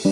सौ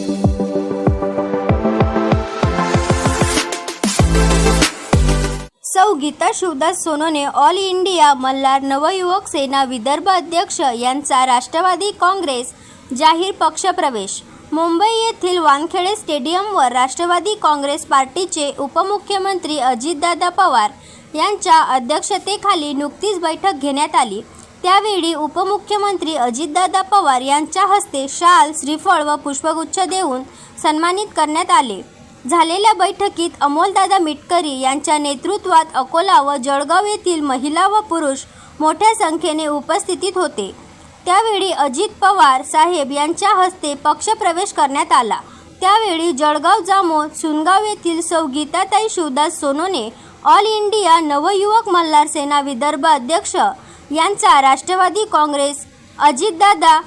Geeta Shivdas Sonone all India Malhar Navyuvak Sena Vidarbha अध्यक्ष यांचा राष्ट्रवादी काँग्रेस जाहीर पक्षप्रवेश. मुंबई येथील वानखेडे स्टेडियमवर राष्ट्रवादी काँग्रेस पार्टीचे उपमुख्यमंत्री अजितदादा पवार यांच्या अध्यक्षतेखाली नुकतीच बैठक घेण्यात आली. त्यावेळी उपमुख्यमंत्री अजितदादा पवार यांच्या हस्ते शाल श्रीफळ व पुष्पगुच्छ देऊन सन्मानित करण्यात आले. झालेल्या बैठकीत अमोलदादा मिटकरी यांच्या नेतृत्वात अकोला व जळगाव येथील महिला व पुरुष मोठ्या संख्येने उपस्थितीत होते. त्यावेळी अजित पवार साहेब यांच्या हस्ते पक्षप्रवेश करण्यात आला. त्यावेळी जळगाव जामोद सुनगाव येथील सौ गीताताई शिवदास सोनोने ऑल इंडिया नवयुवक मल्हार सेना विदर्भ अध्यक्ष यांचा राष्ट्रवादी काँग्रेस अजितदादा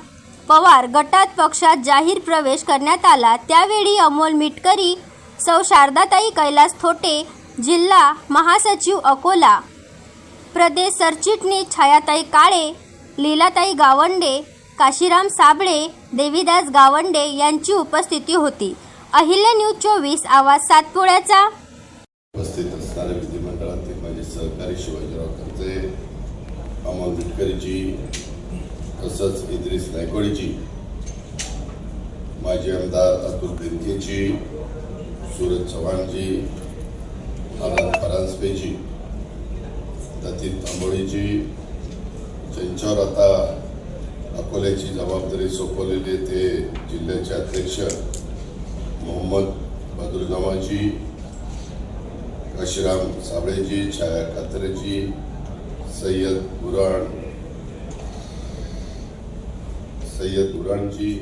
पवार गटात पक्षात जाहीर प्रवेश करण्यात आला. त्यावेळी अमोल मिटकरी सौ शारदाताई कैलास थोटे जिल्हा महासचिव अकोला प्रदेश सरचिटणीस छायाताई काळे लीलाताई गावंडे काशीराम साबळे देवीदास गावंडे यांची उपस्थिती होती. अहिल्या न्यूज चोवीस आवाज सातपुड्याचा. उपस्थित असणारे विधिमंडळातील माझे सहकारी शिवाजीराव खर्चे अमोल मिटकरीजी तसंच इद्रिस नायकोडीजी माजी आमदार अतुल बेनकेजी सूरज चव्हाणजी आनंद परांजपेजी लतीफ तांबोळीजी ज्यांच्यावर आता अकोल्याची जबाबदारी सोपवलेली आहे ते जिल्ह्याचे अध्यक्ष मोहम्मद बदरुजमाजी काशीराम साबळेजी छाया कात्रेजी सय्यद बुराण सय्यद बुराणजी